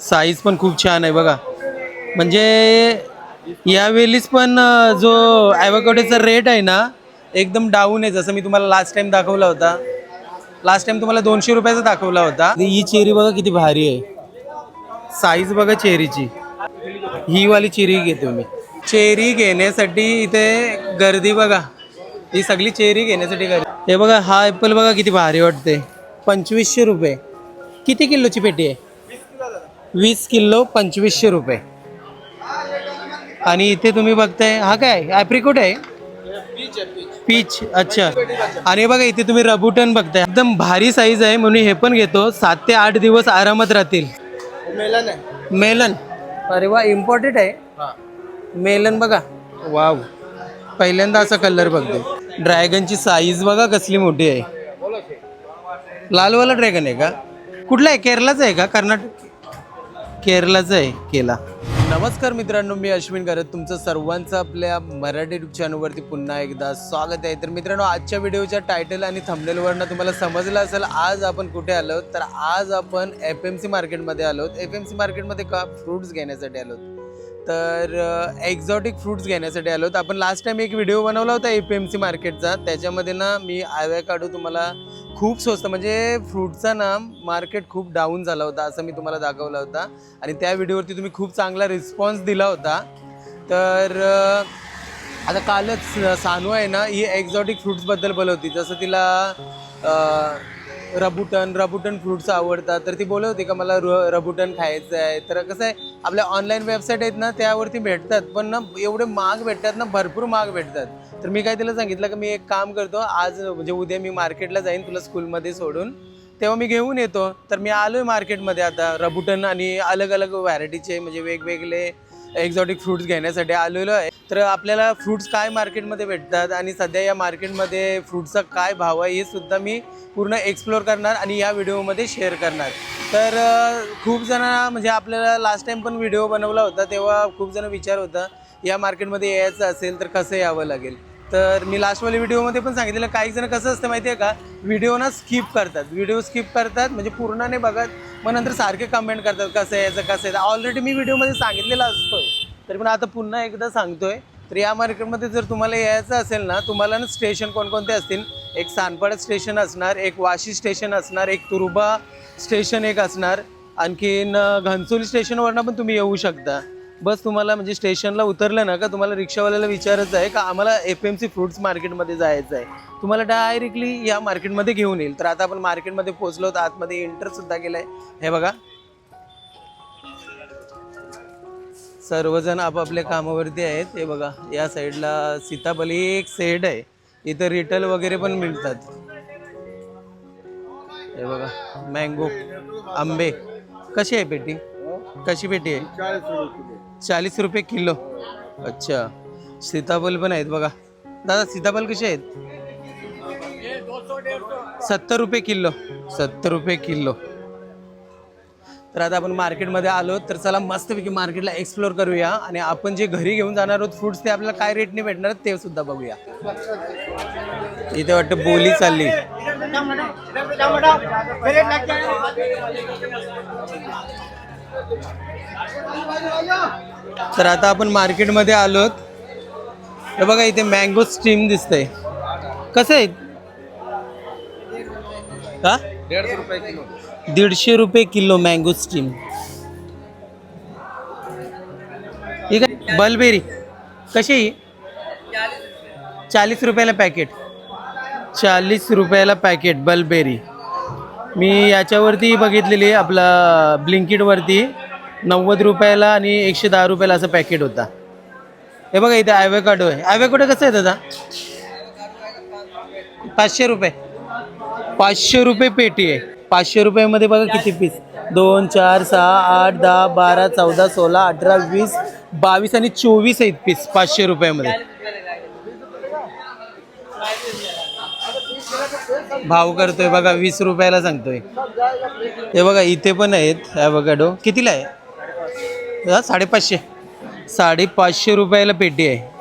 Size पण खूप छान आहे बघा. म्हणजे यावेळीच पण जो ॲवोकॅडोचा रेट आहे ना एकदम डाऊन आहे. जसं मी तुम्हाला लास्ट टाइम दाखवला होता. लास्ट टाइम तुम्हाला दोनशे रुपयाचा दाखवला होता. ही चेरी बघा किती भारी आहे. साईज बघा चेरीची. ही वाली चेरी घेतो मी. चेरी घेण्यासाठी इथे गर्दी बघा. ही सगळी चेरी घेण्यासाठी गर्दी. हे बघा हा ॲपल बघा किती भारी वाटते पंचवीसशे रुपये. किती किलोची पेटी आहे? वीस किलो पंचवीसशे रुपये. आणि इथे तुम्ही बघताय हा काय? ॲप्रिकोट आहे? पीच अच्छा. आणि बघा इथे तुम्ही रबुटन बघताय. एकदम भारी साईज आहे म्हणून हे पण घेतो. सात ते आठ दिवस आरामात राहतील. मेलन आहे. मेलन. अरे वा इम्पॉर्टंट आहे. मेलन बघा. वाव. पहिल्यांदा असा कलर बघतो. ड्रॅगनची साईज बघा कसली मोठी आहे. लालवाला ड्रॅगन आहे का? कुठला आहे? केरलाचा आहे का? कर्नाटक केरलाचा आहे केला. नमस्कार मित्रांनो मी अश्विन करत तुमचं सर्वांचं आपल्या मराठी युट्यूब चॅनलवरती पुन्हा एकदा स्वागत आहे. तर मित्रांनो आजच्या व्हिडिओच्या टायटल आणि थंबनेलवरनं तुम्हाला समजलं असेल आज आपण कुठे आलो तर आज आपण एफ एम सी मार्केटमध्ये आलो एफ एम सी मार्केटमध्ये का फ्रूट्स घेण्यासाठी आलो तर एक्झॉटिक फ्रूट्स घेण्यासाठी आलो तर आपण लास्ट टाइम एक व्हिडिओ बनवला होता ए पी एम सी मार्केटचा त्याच्यामध्ये ना मी काढू तुम्हाला खूप स्वस्त म्हणजे फ्रूटचा ना मार्केट खूप डाऊन झाला होता असं मी तुम्हाला दाखवला होता. आणि त्या व्हिडिओवरती तुम्ही खूप चांगला रिस्पॉन्स दिला होता. तर आता कालच सानू आहे ना ही एक्झॉटिक फ्रूट्सबद्दल बोलवती जसं तिला रबुटन रबुटन फ्रुट्स आवडतात. तर ती बोलत होती का मला र रबुटन खायचं आहे. तर कसं आहे आपल्या ऑनलाईन वेबसाईट आहेत ना त्यावरती भेटतात. पण ना एवढे महाग भेटतात ना भरपूर महाग भेटतात. तर मी काय तिला सांगितलं का मी एक काम करतो आज म्हणजे उद्या मी मार्केटला जाईन तुला स्कूलमध्ये सोडून. तेव्हा मी घेऊन येतो. तर मी आलो आहे मार्केटमध्ये आता रबुटन आणि अलग अलग व्हरायटीचे म्हणजे वेगवेगळे एक्झॉटिक फ्रुट्स घेण्यासाठी आलेलो आहे. तर आपल्याला फ्रुट्स काय मार्केटमध्ये भेटतात आणि सध्या या मार्केटमध्ये फ्रुट्सचा काय भाव आहे हे सुद्धा मी पूर्ण एक्सप्लोअर करणार आणि या व्हिडिओमध्ये शेअर करणार. तर खूप जण म्हणजे आपल्याला लास्ट टाइम पण व्हिडिओ बनवला होता तेव्हा खूप जण विचार होता या मार्केटमध्ये यायचं असेल तर कसं यावं लागेल? तर मी लास्टवाल्या व्हिडिओमध्ये पण सांगितलेलं काही जण कसं असतं माहिती आहे का? व्हिडिओ ना स्किप करतात. व्हिडिओ स्किप करतात म्हणजे पूर्ण नाही बघत मग नंतर सारखे कमेंट करतात कसं यायचं कसं यायचं. ऑलरेडी मी व्हिडिओमध्ये सांगितलेलं असतोय. तरी पण आता पुन्हा एकदा सांगतोय तर या मार्केटमध्ये जर तुम्हाला यायचं असेल ना तुम्हाला ना स्टेशन कोणकोणते असतील? एक सानपाडा स्टेशन असणार एक वाशी स्टेशन असणार एक तुरुबा स्टेशन एक असणार आणखीन घनसोली स्टेशनवरनं पण तुम्ही येऊ शकता. बस तुम्हाला म्हणजे स्टेशनला उतरलं ना का तुम्हाला रिक्षावाल्याला विचारायचं आहे का आम्हाला एफ एम सी फ्रुट्स मार्केटमध्ये जायचं आहे? तुम्हाला डायरेक्टली या मार्केटमध्ये घेऊन येईल. तर आता आपण मार्केटमध्ये पोहोचलो तर आतमध्ये इंटरसुद्धा केलं आहे हे बघा सर्वजण आपापल्या कामावरती आहेत. हे बघा या साईडला सीताबली एक सेड आहे. इथं रिटेल वगैरे पण मिळतात. हे बघा मँगो आंबे. कशी आहे पेटी? कशी पेटी आहे? चाळीस रुपये किलो. अच्छा सीताफल पण आहेत बघा. दादा सीताफल कसे आहेत? सत्तर रुपये किलो. सत्तर रुपये किलो. तर आता आपण मार्केटमध्ये आलो तर चला मस्तपैकी मार्केटला एक्सप्लोर करूया आणि आपण जे घरी घेऊन जाणार आहोत फ्रुट्स ते आपल्याला काय रेटने भेटणार ते सुद्धा बघूया. इथे वाटतं बोली चालली. तर आता आपण मार्केटमध्ये आलोत तर बघा इथे मँगो स्टीम दिसतंय. कसं आहे? का दीडशे रुपये किलो. दीडशे रुपये किलो मँगो स्टीम ठीक आहे? बलबेरी. कशी आहे चाळीस रुपयाला पॅकेट चाळीस रुपयाला पॅकेट बलबेरी. मी याच्यावरती बघितलेली आहे आपला ब्लिंकिटवरती नव्वद रुपयाला आणि एकशे दहा रुपयाला असं पॅकेट होता. हे बघा इथे ॲवेकाडो आहे. ॲवेकाडो कसं आहे दादा? पाचशे रुपये. पाचशे रुपये पेटी आहे. पाचशे रुपयामध्ये बघा किती पीस दोन चार सहा आठ दहा बारा चौदा सोळा अठरा वीस बावीस आणि चोवीस आहेत पीस पाचशे रुपयामध्ये. भाव करतोय बघा वीस रुपयाला सांगतोय. हे बघा इथे पण आहेत ॲवोकॅडो कितीला आहे? हा, साडेपाचशे. साडेपाचशे रुपयाला पेटी आहे.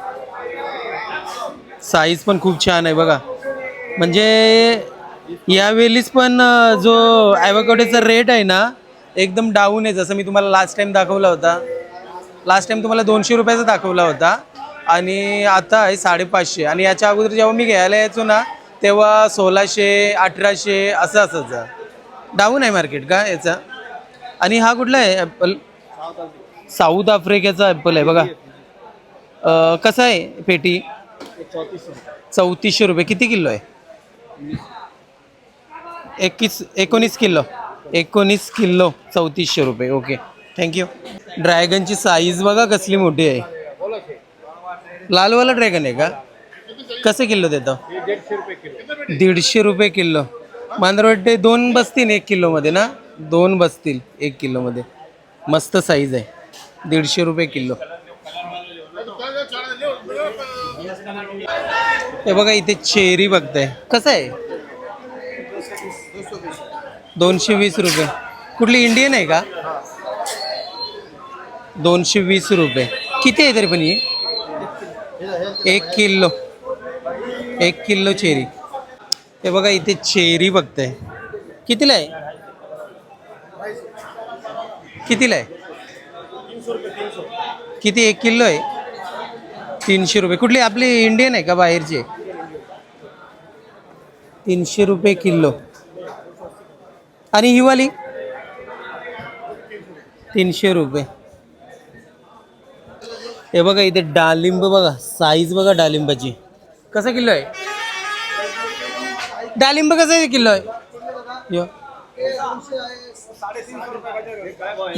साईज पण खूप छान आहे बघा. म्हणजे यावेळीच पण जो ॲवोकॅडोचा रेट आहे ना एकदम डाऊन आहे. जसं मी तुम्हाला लास्ट टाईम दाखवला होता. लास्ट टाईम तुम्हाला दोनशे रुपयाचा दाखवला होता. आणि आता आहे साडेपाचशे. आणि याच्या अगोदर जेव्हा मी घ्यायला यायचो ना तेव्हा सोळाशे अठराशे असं असायचं. डाऊन आहे मार्केट का याचा? आणि हा कुठला आहे? ॲपल साऊथ आफ्रिकेचा ॲपल आहे बघा. कसं कसा आहे पेटी? चौतीसशे रुपये. किती किलो आहे? एकवीस एकोणीस किलो. एकोणीस किलो चौतीसशे रुपये. ओके थँक्यू ड्रॅगनची साईज बघा कसली मोठी आहे. लालवाला ड्रॅगन आहे का? कसं किलो देतो? दीडशे रुपये किलो. मला दोन बसतील एक किलोमध्ये ना? दोन बसतील एक किलोमध्ये मस्त साईज आहे. दीडशे रुपये किलो. हे बघा इथे चेरी बघताय. कसं आहे? दोनशे वीस रुपये. कुठली इंडियन आहे का? दोनशे वीस रुपये. किती आहे तरी पण ही? एक किलो. एक किलो चेरी. हे बघा इथे चेरी बघताय. कितीला आहे? कितीला आहे? किती एक किलो आहे? तीनशे रुपये. कुठली आपली इंडियन आहे का बाहेरची? तीनशे रुपये किलो. आणि ही वाली? तीनशे रुपये. हे बघा इथे डाळिंब बघा साईज बघा डाळिंबाची कसं किलो आहे? डाळिंब कसं आहे किलो आहे?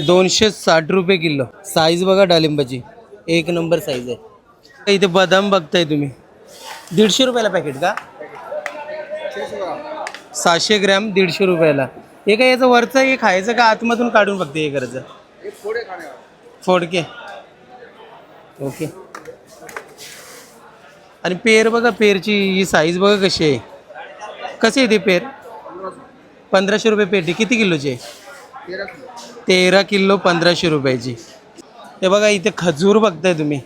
दोनशे साठ रुपये किलो. साईज बघा डाळिंबाची एक नंबर साईज आहे. इथे बदाम बघताय तुम्ही. दीडशे रुपयाला पॅकेट का? सहाशे ग्रॅम दीडशे रुपयाला. हे काय याचं वरचं हे खायचं का आतमधून काढून फक्त हे करायचं? फोडके. ओके. आणि पेर बघा पेरची ही साईज बघा कशी आहे. कशी आहे ती पेर? पंधराशे रुपये पेटी. किती किलोची आहे? तेरा किलो. पंधराशे रुपयाची. हे बघा इथे खजूर बघताय तुम्ही.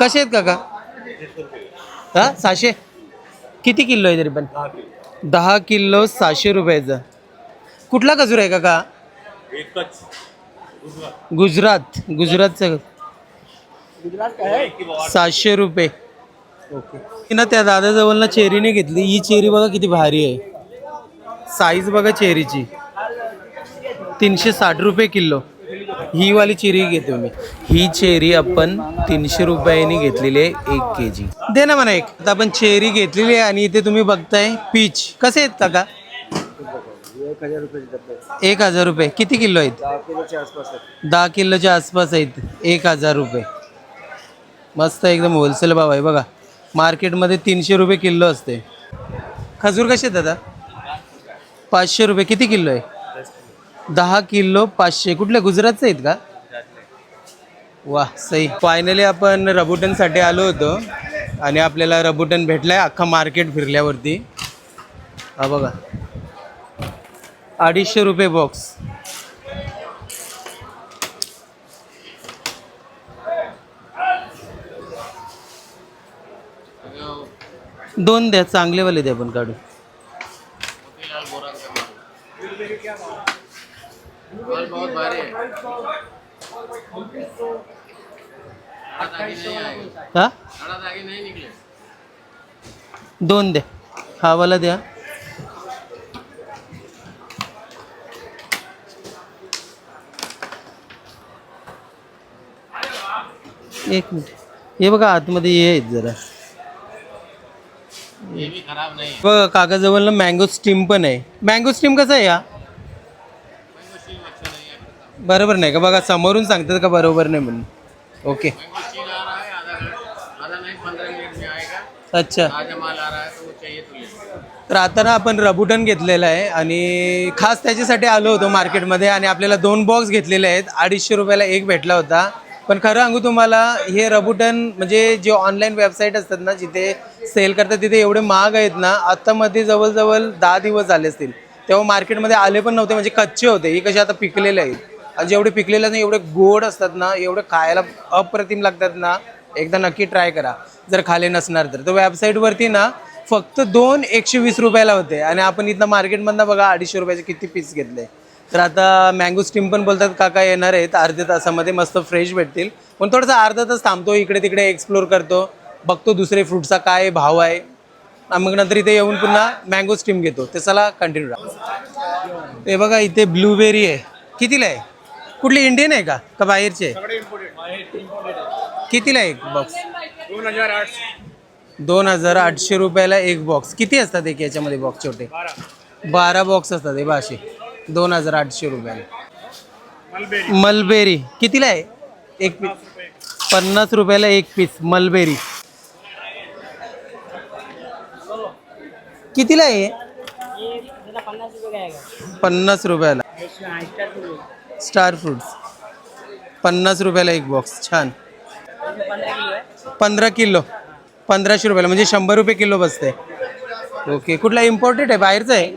कसे आहेत काका? हा सहाशे? किती किलो आहे तरी पण? दहा किलो सहाशे रुपयाचा. कुठला खजूर आहे काका? गुजरात. गुजरातचं. सातशे रुपये. ओके. ना त्या दादाजवळ ना चेरीने घेतली. ही चेरी बघा किती भारी आहे. साईज बघा चेरीची. तीनशे साठ रुपये किलो. ही वाली चेरी घेतो मी. ही चेरी आपण तीनशे रुपयांनी घेतलेली आहे एक के जी दे ना म्हणा एक. आता आपण चेरी घेतलेली आहे आणि इथे तुम्ही बघताय पीच. कसे आहेत काका? एक हजार रुपये. किती किलो आहेत? दहा किलोच्या आसपास आहेत. एक हजार रुपये. मस्त एकदम होलसेल भाव आहे बघा. मार्केटमध्ये तीनशे रुपये किलो असते. खजूर कसे आहेत दादा? पाचशे रुपये. किती किलो आहे? दहा किलो पाचशे. कुठल्या गुजरातचे आहेत का? वा सही फायनली आपण रबुटनसाठी आलो होतो. आणि आपल्याला रबुटन भेटलाय अख्खा मार्केट फिरल्यावरती. हा बघा. अडीचशे रुपये बॉक्स दोन द्या चांगलेवाले द्या पण काढून. हा। दोन द्या हा वाला द्या. एक मिनिट. हे बघा आतमध्ये हे आहेत जरा. बघा काकाजवळ ना मँगो स्टीम पण आहे. मँगो स्टीम कसं आहे या? बरोबर नाही का? बघा समोरून सांगतात का बरोबर नाही म्हणून? ओके अच्छा. तर आता ना आपण रबुटन घेतलेलं आहे आणि खास त्याच्यासाठी आलो होतो मार्केटमध्ये आणि आपल्याला दोन बॉक्स घेतलेले आहेत. अडीचशे रुपयाला एक भेटला होता. पण खरं सांगू तुम्हाला हे रबुटन म्हणजे जे ऑनलाईन वेबसाईट असतात ना जिथे सेल करतात तिथे एवढे महाग आहेत ना आत्तामध्ये जवळजवळ दहा दिवस झाले असतील. तेव्हा मार्केटमध्ये आले पण नव्हते म्हणजे कच्चे होते. हे कसे आता पिकलेले आहेत. आणि जेवढे पिकलेले नाही एवढे गोड असतात ना एवढे खायला अप्रतिम लागतात ना एकदा नक्की ट्राय करा. जर खाले नसणार तर. तो वेबसाईटवरती ना फक्त दोन एकशे वीस रुपयाला होते. आणि आपण इथं मार्केटमधनं बघा अडीचशे रुपयाचे किती पीस घेतले. तर आता मँगो स्टीम पण बोलतात काका येणार आहेत. अर्ध्या तासामध्ये मस्त फ्रेश भेटतील. पण थोडंसं अर्धा तास थांबतो इकडे तिकडे एक्सप्लोर करतो. बघतो दुसरे फ्रूटचा काय भाव आहे. मग नंतर इथे येऊन पुन्हा मँगो स्टीम घेतो. ते चला कंटिन्यू राहा. हे बघा इथे ब्लूबेरी आहे. कितीला आहे? कुठली इंडियन आहे का? का बाहेरची? कितीला आहे. एक बॉक्स दोन हजार आठ दोन हजार आठशे रुपयाला एक बॉक्स किती असतात एक याच्यामध्ये बॉक्स छोटे? बारा. बॉक्स असतात हे बाशे दोन हजार आठशे रुपयाला. मलबेरी. कितीला आहे? एक पीस. पन्नास रुपयाला एक पीस. मलबेरी. कितीला आहे पन्नास रुपयाला. Star fruits. पन्नास रुपयाला एक बॉक्स छान. पंधरा किलो. पंधराशे रुपयाला. म्हणजे शंभर रुपये किलो बसते. ओके कुठला? इम्पोर्टेड आहे? बाहेरचा आहे?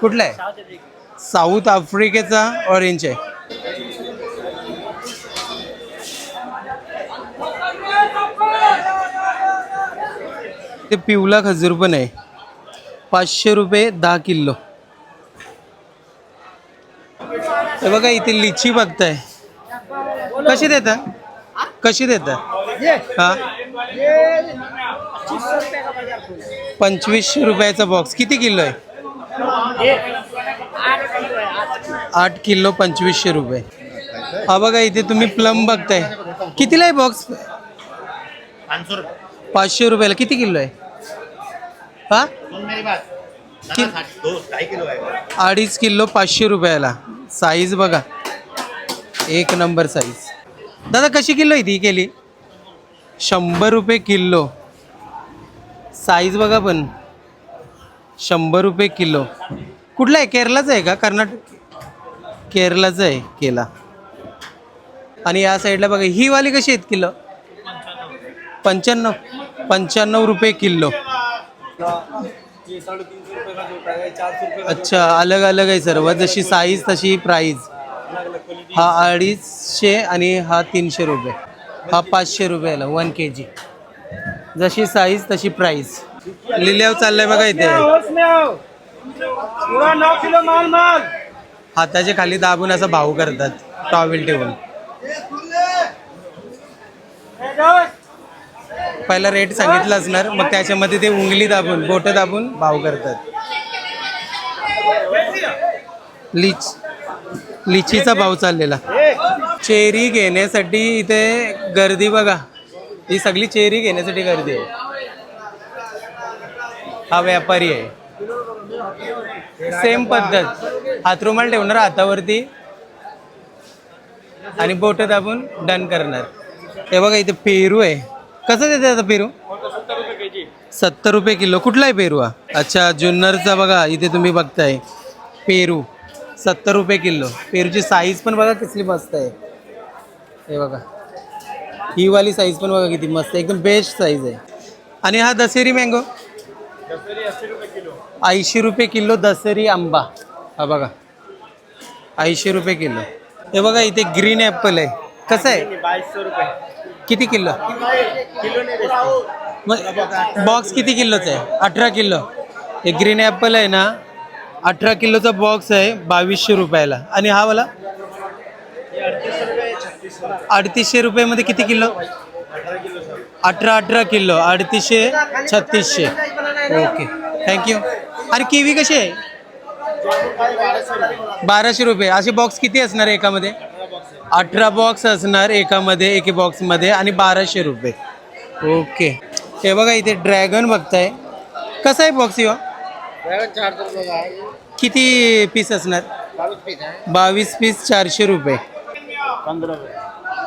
कुठला आहे? साऊथ आफ्रिकेचा ऑरेंज आहे. ते पिवला खजूर पण आहे. पाचशे रुपये दहा किलो. हे बघा इथे लिची बघताय. कशी देता? कशी देता? हा? पंचवीसशे रुपयाचा बॉक्स किती किलो आहे? आठ किलो पंचवीसशे रुपये. हा बघा इथे तुम्ही प्लम बघताय. कितीला आहे बॉक्स पाचशे रुपयाला. किती किलो आहे? हा? अडीच किलो पाचशे रुपयाला. साईज बघा. एक नंबर साईज. दादा कशी किलो आहे ती केली? शंभर रुपये किलो. साईज बघा पण. शंभर रुपये किलो. कुठला आहे? केरलाचं आहे का? कर्नाटक? केरलाचं आहे केला. आणि या साईडला बघा ही वाली कशी आहेत किलो? पंच्याण्णव. पंच्याण्णव रुपये किलो. ये रुपये का जोटा है अच्छा अलग अलग आहे सर्व जशी साईज तशी प्राईज अलग अलग क्वालिटी हा अडीचशे आणि हा तीनशे रुपये. हा पाचशे रुपयाला वन के जी जशी साईज तशी प्राईस लिल्यावर चाललंय बघा इथे. में आओ पूरा नौ किलो माल माल. हाताच्या खाली दाबून असा भाऊ करतात. टॉवेल ठेवून. पहिला रेट सांगितला असणार. मग त्याच्यामध्ये ते उंगली दाबून बोट दाबून भाव करतात. लिच लिचीचा भाव चाललेला. चेरी घेण्यासाठी इथे गर्दी बघा. ही सगळी चेरी घेण्यासाठी गर्दी आहे. हा व्यापारी आहे. सेम पद्धत. हातरुमाल ठेवणार हातावरती. आणि बोट दाबून डन करणार. हे बघा इथे पेरू आहे. कसं देते आता पेरू? सत्तर रुपये किलो. कुठला आहे पेरू हा? अच्छा जुन्नरचा बघा इथे तुम्ही बघताय. पेरू सत्तर रुपये किलो. पेरूची साईज पण बघा कसली मस्त आहे. हे बघा. ही वाली साईज पण बघा किती मस्त आहे. एकदम बेस्ट साईज आहे. आणि हा दसेरी मँगो ऐंशी रुपये किलो दसरी आंबा. हा बघा. ऐंशी रुपये किलो. हे बघा इथे ग्रीन ॲपल आहे. कसं आहे? बाईस रुपये. किती किलो? मग बॉक्स किती किलोचा आहे? अठरा किलो. हे ग्रीन ॲपल आहे ना अठरा किलोचा बॉक्स आहे बावीसशे रुपयाला. आणि हा वाला? अडतीसशे रुपयामध्ये किती किलो? अठरा अठरा किलो. अडतीसशे छत्तीसशे. ओके थँक्यू आणि किवी कशी आहे? बाराशे रुपये. असे बॉक्स किती असणार आहे एकामध्ये? अठरा बॉक्स असणार एकामध्ये एके बॉक्समध्ये आणि बाराशे रुपये. ओके हे बघा इथे ड्रॅगन बघताय. कसं आहे बॉक्स यो? चार सौ रुपये का है किती पीस असणार? बावीस पीस चारशे रुपये.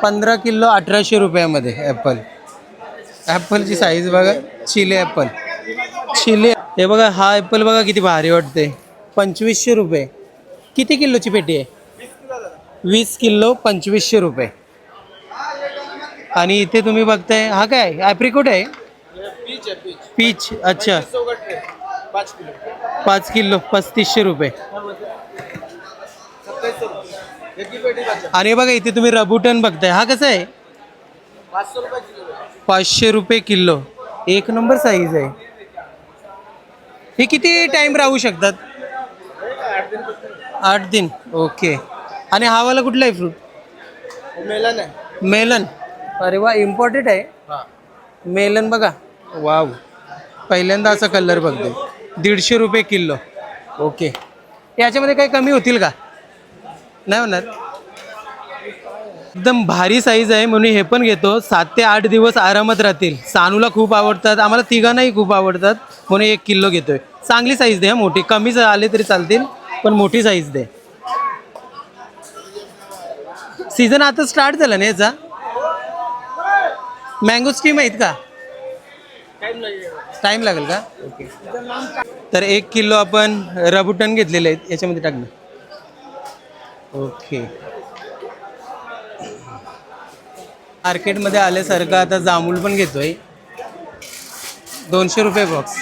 पंधरा किलो अठराशे रुपयामध्ये ॲपल ॲपलची साईज बघा चिले ॲपल चिले हे बघा हा ॲपल बघा किती भारी वाटते पंचवीसशे रुपये. किती किलोची पेटी आहे? वीस किलो पंचवीसशे रुपये. आणि इथे तुम्ही बघताय हा काय? ॲप्रिकोट आहे? पीच पीच अच्छा. पाच किलो पस्तीसशे रुपये. आणि बघा इथे तुम्ही रबुटन बघताय. हा कसा आहे? पाचशे रुपये किलो. एक नंबर साईज आहे. हे किती टाइम राहू शकतात? आठ दिन. आठ दिन ओके आणि हा वाला कुठला आहे फ्रूट मेलन आहे. मेलन. अरे वा इम्पॉर्टंट आहे. हा. मेलन बघा. वाव. पहिल्यांदा असा कलर बघते. दीडशे रुपये किलो. ओके. याच्यामध्ये काही कमी होतील का? नाही होणार. एकदम भारी साईज आहे म्हणून हे पण घेतो. सात ते आठ दिवस आरामात राहतील. सानूला खूप आवडतात. आम्हाला तिघांनाही खूप आवडतात. म्हणून एक किलो घेतोय. चांगली साईज दे हा मोठी. कमी ज- आले तरी चालतील पण मोठी साईज दे. सीझन आता स्टार्ट झाला ना याचा? मँगो स्टीम आहेत का? टाइम लागेल का? ओके तर एक किलो आपण रबुटन घेतलेले आहेत याच्यामध्ये टाक ओके मार्केटमध्ये आल्यासारखं आता जांभूळ पण घेतोय. दोनशे रुपये बॉक्स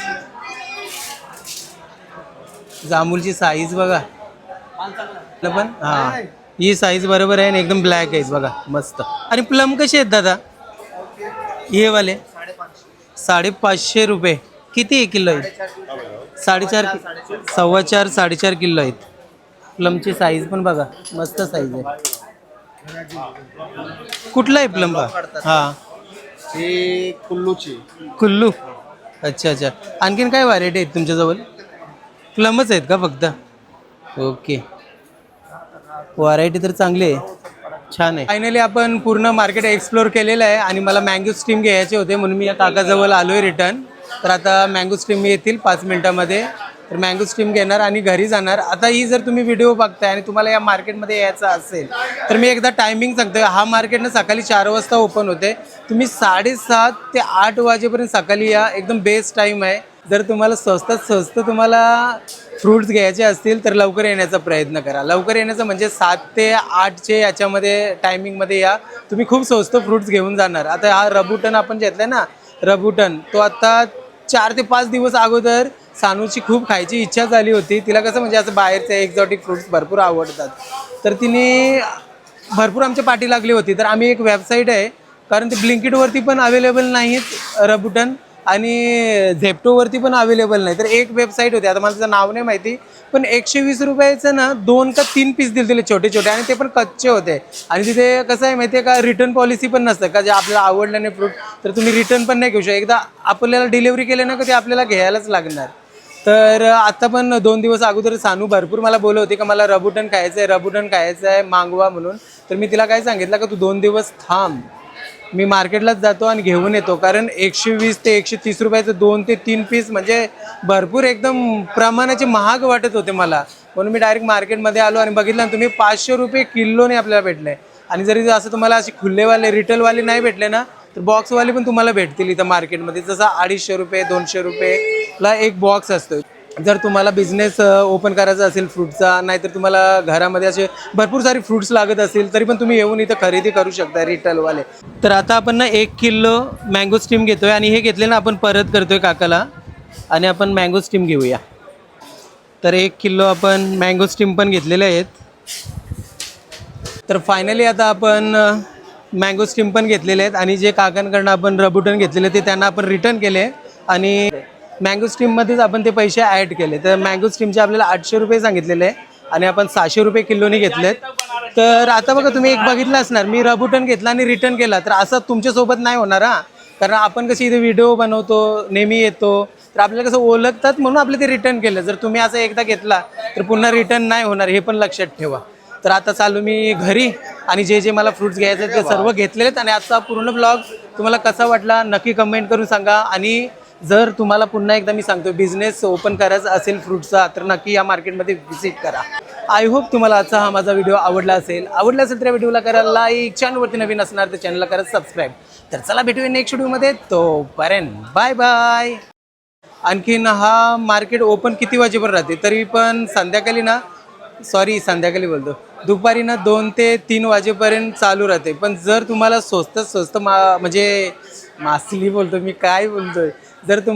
जांभूळची साईज बघा. पण? हा. ही साईज बरोबर आहे आणि एकदम ब्लॅक आहे बघा मस्त. आणि प्लम कसे आहेत दादा? हे वाले? साडेपाचशे रुपये. किती आहे किलो आहेत? साडेचार सव्वा चार साडेचार किलो आहेत. प्लमची साईज पण बघा मस्त साईज आहे. कुठला आहे प्लम हा. हा ही कुल्लूची. कुल्लू. अच्छा अच्छा. आणखीन काय व्हरायटी आहेत तुमच्याजवळ? प्लमच आहेत का फक्त? ओके व्हरायटी तर चांगली आहे. छान आहे. फायनली आपण पूर्ण मार्केट एक्सप्लोर केलेलं आहे आणि मला मँगो स्टीम घ्यायचे होते म्हणून मी या काकाजवळ आलो आहे रिटर्न तर आता मँगो स्टीम येतील पाच मिनटामध्ये. तर मँगो स्टीम घेणार आणि घरी जाणार. आता ही जर तुम्ही व्हिडिओ बघताय आणि तुम्हाला या मार्केटमध्ये यायचं असेल तर मी एकदा टायमिंग सांगतो हा मार्केट ना सकाळी चार वाजता ओपन होते. तुम्ही साडेसात ते आठ वाजेपर्यंत सकाळी या. एकदम बेस्ट टाईम आहे. जर तुम्हाला स्वस्तात स्वस्त तुम्हाला फ्रूट्स घ्यायचे असतील तर लवकर येण्याचा प्रयत्न करा. लवकर येण्याचं म्हणजे सात ते आठचे याच्यामध्ये टायमिंगमध्ये या. तुम्ही खूप स्वस्त फ्रूट्स घेऊन जाणार. आता हा रबुटन आपण घेतलाय ना रबुटन तो आता चार ते पाच दिवस अगोदर सानूची खूप खायची इच्छा झाली होती. तिला कसं म्हणजे असं बाहेरचे एक्झॉटिक फ्रूट्स भरपूर आवडतात. तर तिने भरपूर आमच्या पाठी लागली होती. तर आम्ही एक वेबसाईट आहे. कारण ते ब्लिंकिटवरती पण अवेलेबल नाहीत रबुटन. आणि झेप्टोवरती पण अवेलेबल नाही. तर एक वेबसाईट होती. आता मला त्याचं नाव नाही माहिती पण एकशे वीस रुपयाचं ना दोन का तीन पीस दिले दिले छोटे छोटे आणि ते पण कच्चे होते. आणि तिथे कसं आहे माहिती आहे का रिटर्न पॉलिसी पण नसतं. का जे आपल्याला आवडलं नाही फ्रूट तर तुम्ही रिटर्न पण नाही घेऊ शकता. एकदा आपल्याला डिलिव्हरी केली ना का ते आपल्याला घ्यायलाच लागणार. तर आता पण दोन दिवस अगोदर सानू भरपूर मला बोलत होती का मला रबुटन खायचं आहे रबुटन खायचं आहे मागवा म्हणून. तर मी तिला काय सांगितलं का तू दोन दिवस थांब. मी मार्केटलाच जातो आणि घेऊन येतो. कारण एकशे वीस ते एकशे तीस रुपयाचं दोन ते तीन पीस म्हणजे भरपूर एकदम प्रमाणाचे महाग वाटत होते मला. म्हणून मी डायरेक्ट मार्केटमध्ये आलो आणि बघितलं ना तुम्ही पाचशे रुपये किलोने आपल्याला भेटले. आणि जरी असं तुम्हाला असे खुल्लेवाले रिटेलवाले नाही भेटले ना तर बॉक्सवाले पण तुम्हाला भेटतील इथं मार्केटमध्ये जसं अडीचशे रुपये दोनशे रुपयेला एक बॉक्स असतो जर तुम्हाला बिझनेस ओपन करायचा असेल फ्रूटचा नाहीतर तुम्हाला घरामध्ये असे भरपूर सारे फ्रूट्स लागत असतील तरी पण तुम्ही येऊन इथं खरेदी करू शकता रिटेलवाले तर आता आपण ना एक किलो मँगो स्टीम घेतोय आणि हे घेतले ना आपण परत करतोय काकाला. आणि आपण मँगो स्टीम घेऊया. तर एक किलो आपण मँगो स्टीम पण घेतलेले आहेत. तर फायनली आता आपण मँगो स्टीम पण घेतलेले आहेत. आणि जे काकांकडनं आपण रबुटन घेतलेले ते त्यांना आपण रिटर्न केले. आणि मँगो स्टीममध्येच आपण ते पैसे ॲड केले. तर मँगो स्टीमचे आपल्याला आठशे रुपये सांगितलेले आहे आणि आपण सहाशे रुपये किलोनी घेतलेत. तर आता बघा तुम्ही एक बघितलं असणार. मी रबुटन घेतला आणि रिटर्न केला. तर असं तुमच्यासोबत नाही होणार हा. कारण आपण कशी इथे व्हिडिओ बनवतो नेहमी येतो. तर आपल्याला कसं ओळखतात म्हणून आपलं ते रिटर्न केलं. जर तुम्ही असं एकदा घेतला तर पुन्हा रिटर्न नाही होणार हे पण लक्षात ठेवा. तर आता चालू मी घरी आणि जे जे मला फ्रुट्स घ्यायचे आहेत ते सर्व घेतलेले आहेत. आणि आजचा पूर्ण ब्लॉग तुम्हाला कसा वाटला नक्की कमेंट करून सांगा. आणि जर तुम्हाला पुन्हा एकदा मी सांगतो बिझनेस ओपन करायचा असेल फ्रूटचा तर नक्की या मार्केटमध्ये व्हिजिट करा. आय होप तुम्हाला आजचा हा माझा व्हिडिओ आवडला असेल. आवडला असेल तर या व्हिडिओला करा लाईक चॅनलवरती नवीन असणार तर चॅनलला करा सबस्क्राईब तर चला भेटूया नेक्स्ट व्हिडिओमध्ये तोपर्यंत बाय बाय आणखीन हा मार्केट ओपन किती वाजेपर्यंत राहते? तरी पण संध्याकाळी ना सॉरी संध्याकाळी बोलतो. दुपारी ना दोन ते तीन वाजेपर्यंत चालू राहते. पण जर तुम्हाला स्वस्त स्वस्त मा म्हणजे मासली बोलतो मी काय बोलतोय? जर तुम्हाला